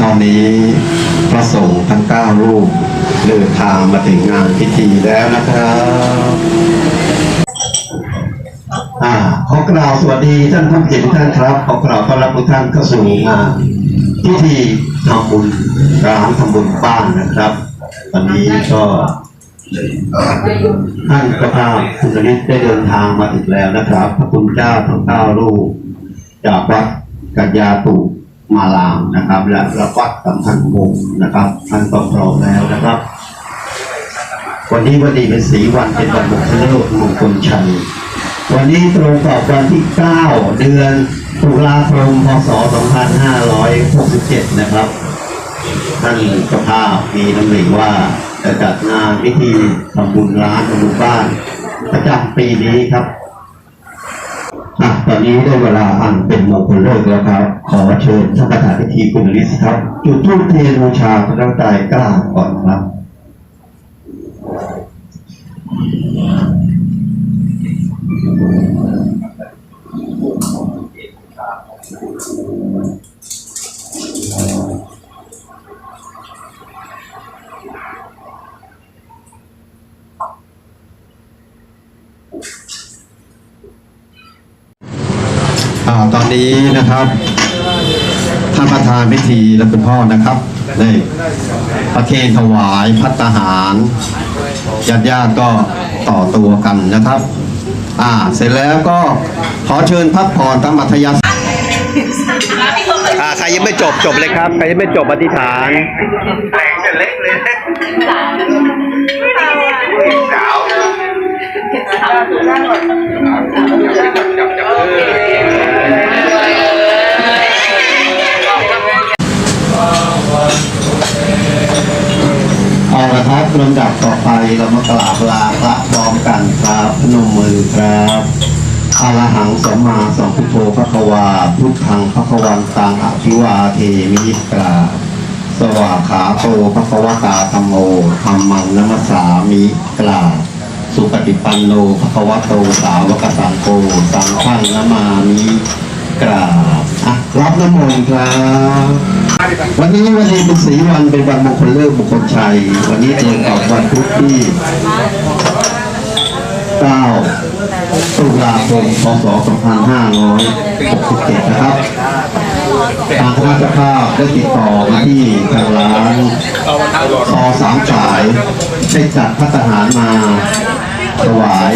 ตอนนี้พระสงฆ์ทั้งเก้ารูปเดินทางมาถึงงานพิธีแล้วนะครับอ่าขอกล่าวสวัสดีท่านผู้เกียรติทุกท่านครับขอกล่าวต้อนรับทุกท่านเข้าสู่งานพิธีทำบุญร้านทำบุญบ้านนะครับวันนี้ก็ท่านประธานคุณสนิทได้เดินทางมาถึงแล้วนะครับ พระคุณเจ้าทั้งเก้ารูปจากวัดกัญญาตุ มารามนะครับ และและวัดสัมพันธ์วงนะครับท่านก็พร้อมแล้วนะครับ วันนี้วันดีเป็นสีวันเป็นวันมงคลโลกมงคลชัยวันนี้ตรงกับวันที่ 9 เดือนตุลาคมพศ 2567 นะครับ ท่านเจ้าภาพมีนำหนึ่งว่าจะจัดงานพิธีทำบุญร้านทำบุญบ้าน ประจำปีนี้ครับ อะตอนนี้ได้เวลาอันเป็นมงคลเลิกแล้วครับ ขอเชิญท่านประธานพิธีคุณลิศครับ จุดทูปเทียนบูชาพระนักตายกล้าก่อนครับ อ่าตอนนี้นะครับท่านประธานพิธีและคุณพ่อนะครับได้ประเคนถวายพัตตาหารญาติญาติๆก็ต่อตัวกันนะครับ อ่า เสร็จแล้วก็ขอเชิญพักผ่อนตามอัธยาศัยอ่าใครยังไม่จบจบเลยครับใครยังไม่จบอธิษฐานแรงจะเล็กเลยนะสาว ลำดับต่อไปเรามากราบลาพระพร้อมกันครับพนมมือครับอาระหังสัมมาสัมพุทโธพระควา พุทธังพระควันตังอภิวาเทมิกราสวาขาโตพระควตาธรรมโมธรรมังนัมสสามิกราสุปฏิปันโนพระควโตสาวกสังโฆสังฆังนามามิกราบ รับน้ำมนต์ครับ วันนี้วันนี้เป็นสีวันเป็นวันมงคลเลิกมงคลชัย วันนี้ตรงกับวันพุธที่ 9 ตุลาคม พศ 2567 นะครับ ทางคณะเจ้าภาพได้ติดต่อมาที่ทางร้านคอสามสาย ได้จัดพัฒหารมาถวาย